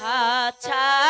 하차.